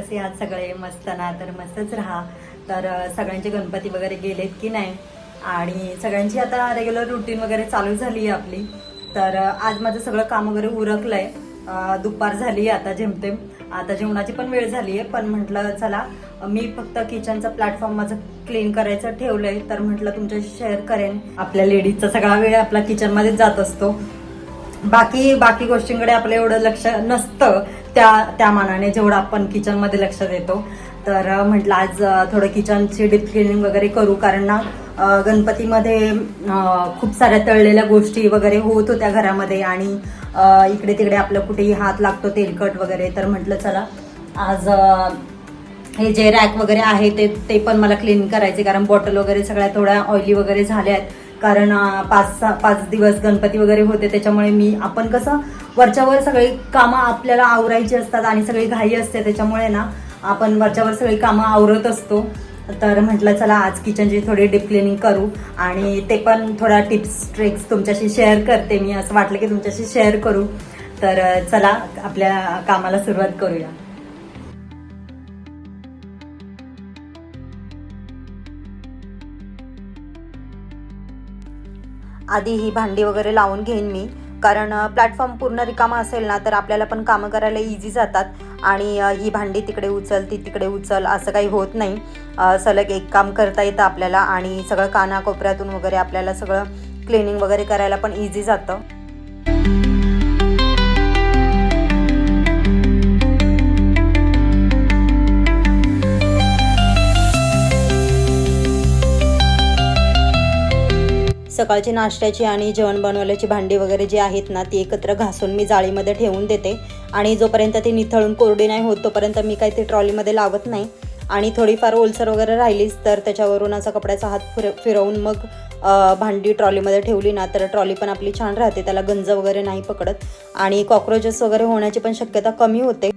कसे आहात सगळे? मस्त ना? तर मस्तच राहा. तर सगळ्यांचे गणपती वगैरे गेलेत की नाही? आणि सगळ्यांची आता रेग्युलर रुटीन वगैरे चालू झाली आहे आपली. तर आज माझं सगळं काम वगैरे उरकलंय. आहे दुपार झाली आहे आता जेमतेम. आता जेवणाची पण वेळ झाली आहे पण म्हटलं चला मी फक्त किचनचं प्लॅटफॉर्म माझं क्लीन करायचं ठेवलंय. तर म्हटलं तुमच्याशी शेअर करेन. आपल्या लेडीजचा सगळा वेळ आपला किचनमध्येच जात असतो. बाकी बाकी गोष्टींकडे आपलं एवढं लक्ष नसतं. त्या त्या मानाने जेवढं आपण किचनमध्ये लक्ष देतो. तर म्हटलं आज थोडं किचनची डीप क्लिनिंग वगैरे करू. कारण ना गणपतीमध्ये खूप साऱ्या तळलेल्या गोष्टी वगैरे होत होत्या घरामध्ये. आणि इकडे तिकडे आपलं कुठेही हात लागतो तेलकट वगैरे. तर म्हटलं चला आज हे जे रॅक वगैरे आहे ते ते पण मला क्लीन करायचे. कारण बॉटल वगैरे सगळ्या थोड्या ऑइली वगैरे झाल्या आहेत कारण पाच सहा पाच दिवस गणपती वगैरे होते त्याच्यामुळे मी आपण कसं वरच्यावर सगळी कामं आपल्याला आवरायची असतात आणि सगळी घाई असते त्याच्यामुळे ना आपण वरच्यावर सगळी कामं आवरत असतो. तर म्हटलं चला आज किचनची थोडी डीप क्लिनिंग करू आणि ते पण थोडा टिप्स ट्रिक्स तुमच्याशी शेअर करते मी असं वाटलं की तुमच्याशी शेअर करू. तर चला आपल्या कामाला सुरुवात करूया. आधी ही भांडी वगैरे लावून घेईन मी. कारण प्लॅटफॉर्म पूर्ण रिकामा असेल ना तर आपल्याला पण कामं करायला इझी जातात. आणि ही भांडी तिकडे उचल ती तिकडे उचल असं काही होत नाही. सलग एक काम करता येतं आपल्याला आणि सगळं कानाकोपऱ्यातून वगैरे आपल्याला सगळं क्लिनिंग वगैरे करायला पण इझी जातं. सकाळची नाश्त्याची आणि जेवण बनवल्याची भांडी वगैरे जी आहेत ना ती एकत्र घासून मी जाळीमध्ये ठेवून देते. आणि जोपर्यंत ती निथळून कोरडी नाही होत तोपर्यंत मी काही ती ट्रॉलीमध्ये लावत नाही. आणि थोडीफार ओलसर वगैरे राहिलीच तर त्याच्यावरून असा कपड्याचा हात फिर फिरवून मग भांडी ट्रॉलीमध्ये ठेवली ना तर ट्रॉली पण आपली छान राहते त्याला गंज वगैरे नाही पकडत. आणि कॉक्रोचेस वगैरे होण्याची पण शक्यता कमी होते.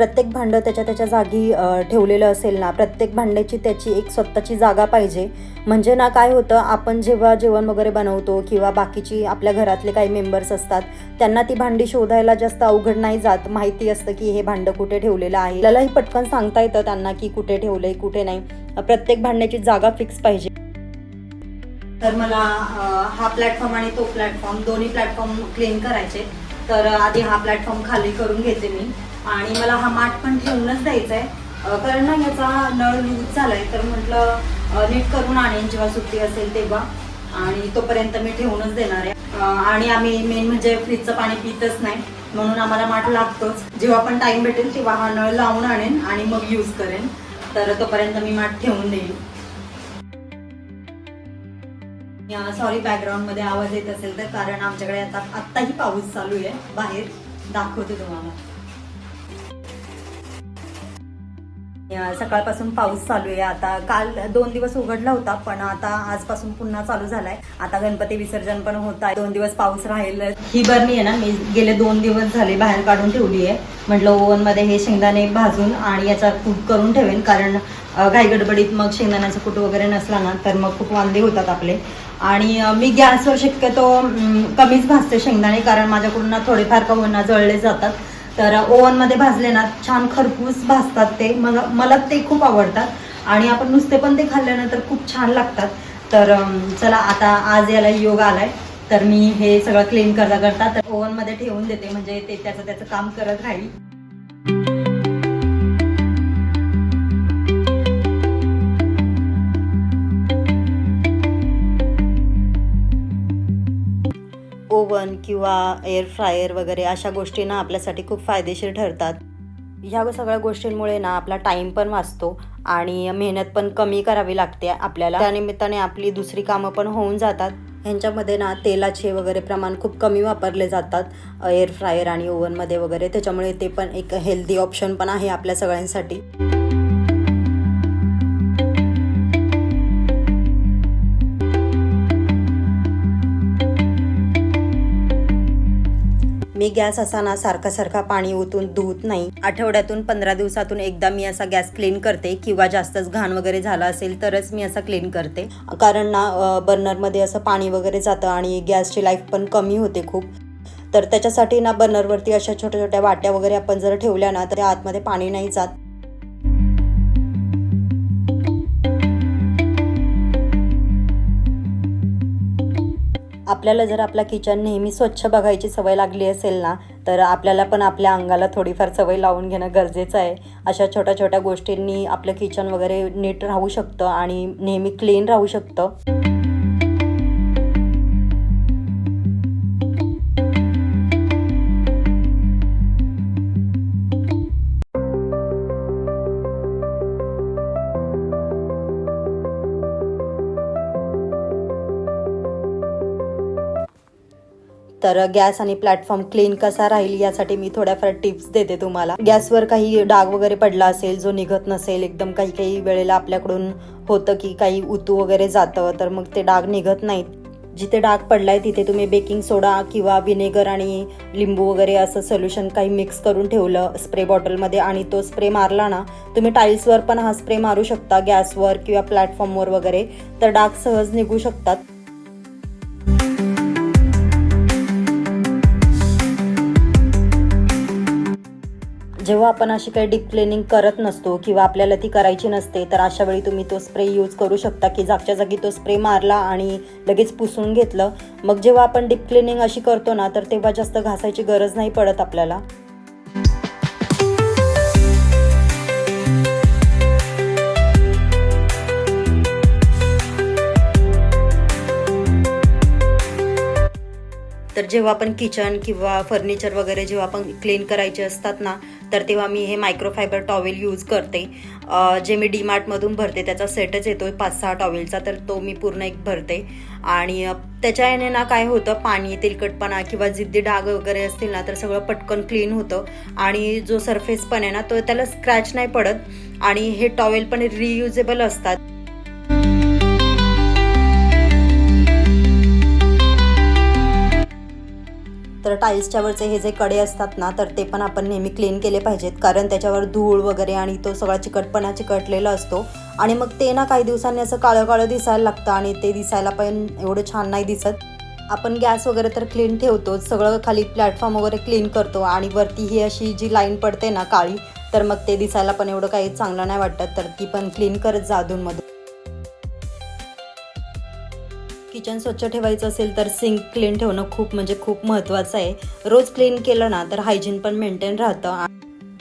प्रत्येक भांडं त्याच्या त्याच्या जागी ठेवलेलं असेल ना प्रत्येक भांड्याची त्याची एक स्वतःची जागा पाहिजे. म्हणजे ना काय होतं आपण जेव्हा जेवण वगैरे बनवतो किंवा बाकीची आपल्या घरातले काही मेंबर्स असतात त्यांना ती भांडी शोधायला जास्त अवघड नाही जात. माहिती असतं की हे भांडं कुठे ठेवलेलं आहे. आपल्यालाही पटकन सांगता येतं त्यांना की कुठे ठेवलंय कुठे नाही. प्रत्येक भांड्याची जागा फिक्स पाहिजे. तर मला हा प्लॅटफॉर्म आणि तो प्लॅटफॉर्म दोन्ही प्लॅटफॉर्म क्लीन करायचे. तर आधी हा प्लॅटफॉर्म खाली करून घेते मी. आणि मला हा माठ पण ठेवूनच द्यायचा आहे कारण ना याचा नळ लूज झालाय तर म्हटलं नीट करून आणेन जेव्हा सुट्टी असेल तेव्हा. आणि तोपर्यंत मी ठेवूनच देणार आहे. आणि आम्ही मेन म्हणजे फ्रीजचं पाणी पितच नाही म्हणून आम्हाला माठ लागतोच. जेव्हा पण टाइम भेटेल तेव्हा हा नळ लावून आणेन आणि मग यूज करेन. तर तोपर्यंत मी माठ ठेवून देईन सॉरी बॅकग्राऊंडमध्ये आवाज येत असेल तर कारण आमच्याकडे आता आत्ताही पाऊस चालू आहे बाहेर. दाखवते तुम्हाला. सकाळपासून पाऊस चालू आहे. आता काल दोन दिवस उघडला होता पण आता आजपासून पुन्हा चालू झालाय. आता गणपती विसर्जन पण होत आहे. दोन दिवस पाऊस राहील. ही बरणी आहे ना मी गेले दोन दिवस झाले बाहेर काढून ठेवली आहे. म्हटलं ओव्हनमध्ये हे शेंगदाणे भाजून आणि याचा कूट करून ठेवेन. कारण घाईगडबडीत मग शेंगदाण्याचा कूट वगैरे नसला ना तर मग खूप वांदे होतात आपले. आणि मी गॅसवर शक्यतो कमीच भाजते शेंगदाणे कारण माझ्याकडून ना थोडेफार का जळले जातात. तर ओव्हनमध्ये भाजले ना छान खरपूस भाजतात ते. मला मला ते खूप आवडतात. आणि आपण नुसते पण ते खाल्ल्यानंतर खूप छान लागतात. तर चला आता आज याला योग आलाय. तर मी हे सगळं क्लीन करता करता तर ओव्हनमध्ये ठेवून देते. म्हणजे ते त्याचं त्याचं काम करत राहील. किंवा एअर फ्रायर वगैरे अशा गोष्टी ना आपल्यासाठी खूप फायदेशीर ठरतात. ह्या सगळ्या गोष्टींमुळे ना आपला टाईम पण वाचतो आणि मेहनत पण कमी करावी लागते आपल्याला. त्यानिमित्ताने आपली दुसरी कामं पण होऊन जातात. ह्यांच्यामध्ये ना तेलाचे वगैरे प्रमाण खूप कमी वापरले जातात. एअर फ्रायर आणि ओव्हनमध्ये वगैरे त्याच्यामुळे ते पण एक हेल्दी ऑप्शन पण आहे आपल्या सगळ्यांसाठी. मी गॅस असाना सारखा सारखा पाणी ओतून धुत नाही. आठवड्यातून पंधरा दिवसातून एकदा मी असा गॅस क्लीन करते. किंवा जास्तच घाण वगैरे झाला असेल तरच मी असा क्लीन करते. कारण ना बर्नरमध्ये असं पाणी वगैरे जातं आणि गॅसची लाईफ पण कमी होते खूप. तर त्याच्यासाठी ना बर्नरवरती अशा छोट्या छोट्या वाट्या वगैरे आपण जर ठेवल्या ना तर आतमध्ये पाणी नाही जात. आपल्याला जर आपला किचन नेहमी स्वच्छ बघायची सवय लागली असेल ना तर आपल्याला पण आपल्या अंगाला थोडीफार सवय लावून घेणं गरजेचं आहे. अशा छोट्या छोट्या गोष्टींनी आपलं किचन वगैरे नीट राहू शकतं आणि नेहमी क्लीन राहू शकतं. तर गॅस आणि प्लॅटफॉर्म क्लीन कसा राहील यासाठी मी थोड्याफार टिप्स देते तुम्हाला. गॅसवर काही डाग वगैरे पडला असेल जो निघत नसेल एकदम काही काही वेळेला आपल्याकडून होतं की काही उतू वगैरे जातं तर मग ते डाग निघत नाहीत. जिथे डाग पडलाय तिथे तुम्ही बेकिंग सोडा किंवा विनेगर आणि लिंबू वगैरे असं सोल्युशन काही मिक्स करून ठेवलं स्प्रे बॉटलमध्ये आणि तो स्प्रे मारला ना तुम्ही टाईल्सवर पण हा स्प्रे मारू शकता गॅसवर किंवा प्लॅटफॉर्मवर वगैरे. तर डाग सहज निघू शकतात. जेव्हा आपण अशी काही डीप क्लिनिंग करत नसतो किंवा आपल्याला ती करायची नसते तर अशा वेळी तुम्ही तो स्प्रे यूज करू शकता की जागच्या जागी तो स्प्रे मारला आणि लगेच पुसून घेतलं. मग जेव्हा आपण डीप क्लिनिंग अशी करतो ना तर तेव्हा जास्त घासायची गरज नाही पडत आपल्याला. तर जेव्हा आपण किचन किंवा फर्निचर वगैरे जेव्हा आपण क्लीन करायचे असतात ना तर तेव्हा मी हे मायक्रोफायबर टॉवेल यूज करते. जे मी डीमार्टमधून भरते त्याचा सेटच येतो पाच सहा टॉवेलचा तर तो मी पूर्ण एक भरते. आणि त्याच्या याने ना काय होतं पाणी तेलकटपणा किंवा जिद्दी डाग वगैरे असतील ना तर सगळं पटकन क्लीन होतं. आणि जो सरफेस पण आहे ना तो त्याला स्क्रॅच नाही पडत. आणि हे टॉवेल पण रियुजेबल असतात. तर टाईल्सच्या वरचे हे जे कडे असतात ना तर ते पण आपण नेहमी क्लीन केले पाहिजेत. कारण त्याच्यावर धूळ वगैरे आणि तो सगळा चिकटपणा चिकटलेला असतो. आणि मग ते ना काही दिवसांनी असं काळं काळं दिसायला लागतं आणि ते दिसायला पण एवढं छान नाही दिसत. आपण गॅस वगैरे तर क्लीन ठेवतो सगळं खाली प्लॅटफॉर्म वगैरे क्लीन करतो आणि वरती ही अशी जी लाईन पडते ना काळी तर मग ते दिसायला पण एवढं काही चांगलं नाही वाटत तर ती पण क्लीन करत जा अधूनमधून. किचन स्वच्छ ठेवायचं असेल तर सिंक क्लीन ठेवणं खूप म्हणजे खूप महत्त्वाचं आहे. रोज क्लीन केलं ना तर हायजीन पण मेंटेन राहतं.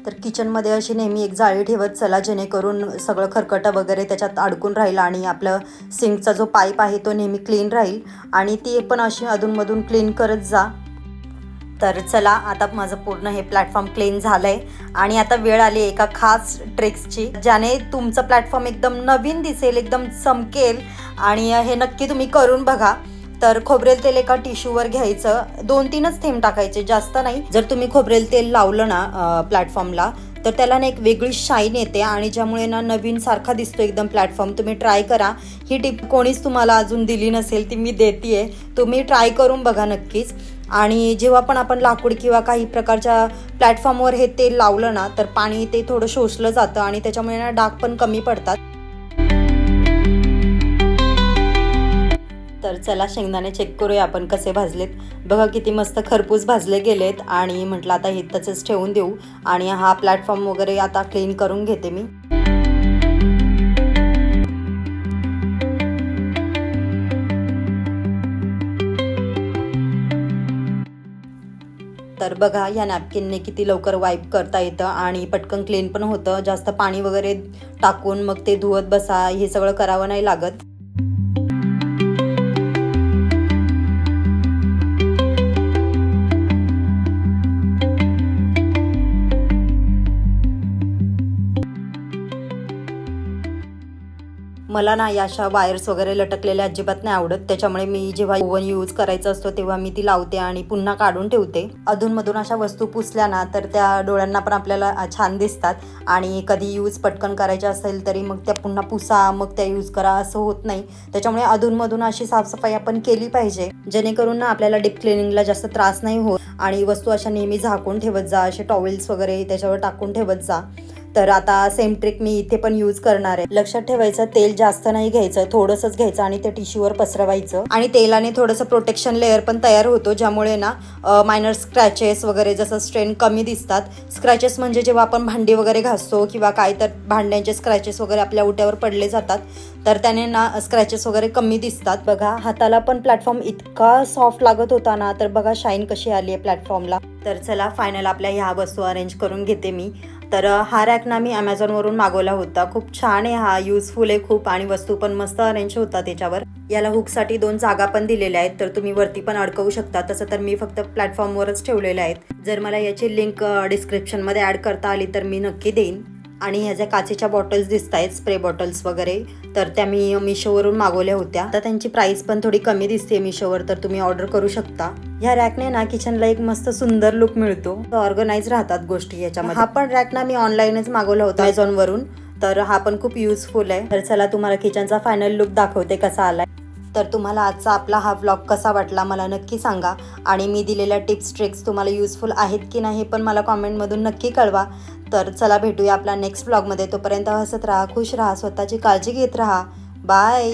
तर किचनमध्ये अशी नेहमी एक जाळी ठेवत चला जेणेकरून सगळं खरकटं वगैरे त्याच्यात अडकून राहील आणि आपलं सिंकचा जो पाईप आहे तो नेहमी क्लीन राहील. आणि ती पण अशी अधूनमधून क्लीन करत जा. तर चला आता माझं पूर्ण हे प्लॅटफॉर्म क्लीन झालंय. आणि आता वेळ आली एका खास ट्रिक्सची ज्याने तुमचं प्लॅटफॉर्म एकदम नवीन दिसेल एकदम चमकेल. आणि हे नक्की तुम्ही करून बघा. तर खोबरेल तेल एका टिश्यूवर घ्यायचं. दोन तीनच थेंब टाकायचे जास्त नाही. जर तुम्ही खोबरेल तेल लावलं ना प्लॅटफॉर्मला तर त्याला ना एक वेगळी शाईन येते आणि ज्यामुळे ना नवीन सारखा दिसतो एकदम प्लॅटफॉर्म तुम्ही ट्राय करा. ही टिप कोणीच तुम्हाला अजून दिली नसेल ती मी देते तुम्ही ट्राय करून बघा नक्कीच. आणि जेव्हा पण आपण लाकूड किंवा काही प्रकारच्या प्लॅटफॉर्मवर हे तेल लावलं ना तर पाणी ते थोडं शोषलं जातं आणि त्याच्यामुळे ना डाग पण कमी पडतात. तर चला शेंगदाणे चेक करूया आपण कसे भाजलेत. बघा किती मस्त खरपूस भाजले गेलेत आणि म्हटलं आता हे तसंच ठेवून देऊ आणि हा प्लॅटफॉर्म वगैरे आता क्लीन करून घेते मी. बघा ह्या नॅपकिनने किती लवकर वाईप करता येतं आणि पटकन क्लीन पण होतं. जास्त पाणी वगैरे टाकून मग ते धुवत बसा हे सगळं करावं नाही लागत. मला ना या अशा वायर्स वगैरे लटकलेल्या अजिबात नाही आवडत. त्याच्यामुळे मी जेव्हा ओव्हन यूज करायचं असतो तेव्हा मी ती लावते आणि पुन्हा काढून ठेवते. अधूनमधून अशा वस्तू पुसल्या ना तर त्या डोळ्यांना पण आपल्याला छान दिसतात. आणि कधी यूज पटकन करायचे असेल तरी मग त्या पुन्हा पुसा मग त्या यूज करा असं होत नाही. त्याच्यामुळे अधूनमधून अशी साफसफाई आपण केली पाहिजे. जेणेकरून ना आपल्याला डीप क्लिनिंगला जास्त त्रास नाही होत आणि वस्तू अशा नेहमी झाकून ठेवत जा असे टॉवेल्स वगैरे त्याच्यावर टाकून ठेवत जा. तर आता सेम ट्रिक मी इथे पण यूज करणार आहे. लक्षात ठेवायचं तेल जास्त नाही घ्यायचं थोडंसंच घ्यायचं आणि ते टिश्यूवर पसरवायचं. आणि तेलाने थोडंसं प्रोटेक्शन लेअर पण तयार होतो ज्यामुळे ना मायनर स्क्रॅचेस वगैरे जसं स्ट्रेन कमी दिसतात. स्क्रॅचेस म्हणजे जेव्हा आपण भांडी वगैरे घासतो किंवा काय तर भांड्यांचे स्क्रॅचेस वगैरे आपल्या उट्यावर पडले जातात तर त्याने ना स्क्रॅचेस वगैरे कमी दिसतात. बघा हाताला पण प्लॅटफॉर्म इतका सॉफ्ट लागत होता ना तर बघा शाईन कशी आली आहे प्लॅटफॉर्मला तर चला फायनल आपल्या ह्या वस्तू अरेंज करून घेते मी. तर हा रॅक ना मी ॲमेझॉनवरून मागवला होता. खूप छान आहे हा यूजफुल आहे खूप आणि वस्तू पण मस्त अरेंज होता त्याच्यावर. याला हुकसाठी दोन जागा पण दिलेल्या आहेत तर तुम्ही वरती पण अडकवू शकता. तसं तर मी फक्त प्लॅटफॉर्मवरच ठेवलेले आहेत. जर मला याची लिंक डिस्क्रिप्शनमध्ये ॲड करता आली तर मी नक्की देईन. आणि ह्या ज्या काचेच्या बॉटल्स दिसत आहेत स्प्रे बॉटल्स वगैरे तर त्या मी मिशोवरून मागवल्या होत्या. तर त्यांची प्राईस पण थोडी कमी दिसते मिशोवर तर तुम्ही ऑर्डर करू शकता. ह्या रॅकने ना किचनला एक मस्त सुंदर लुक मिळतो. ऑर्गनाईज राहतात गोष्टी याच्यामध्ये. हा पण रॅक ना मी ऑनलाईनच मागवला होता Amazon वरून तर हा पण खूप युजफुल आहे. तर चला तुम्हाला किचनचा फायनल लुक दाखवते कसा आलाय. तर तुम्हाला आजचा आपला हा व्लॉग कसा वाटला मला नक्की सांगा. आणि मी दिलेल्या टिप्स ट्रिक्स तुम्हाला युजफुल आहेत की नाही पण मला कॉमेंटमधून नक्की कळवा. तर चला भेटूया आपल्या नेक्स्ट ब्लॉगमध्ये तोपर्यंत हसत राहा खुश राहा स्वतःची काळजी घेत राहा. बाय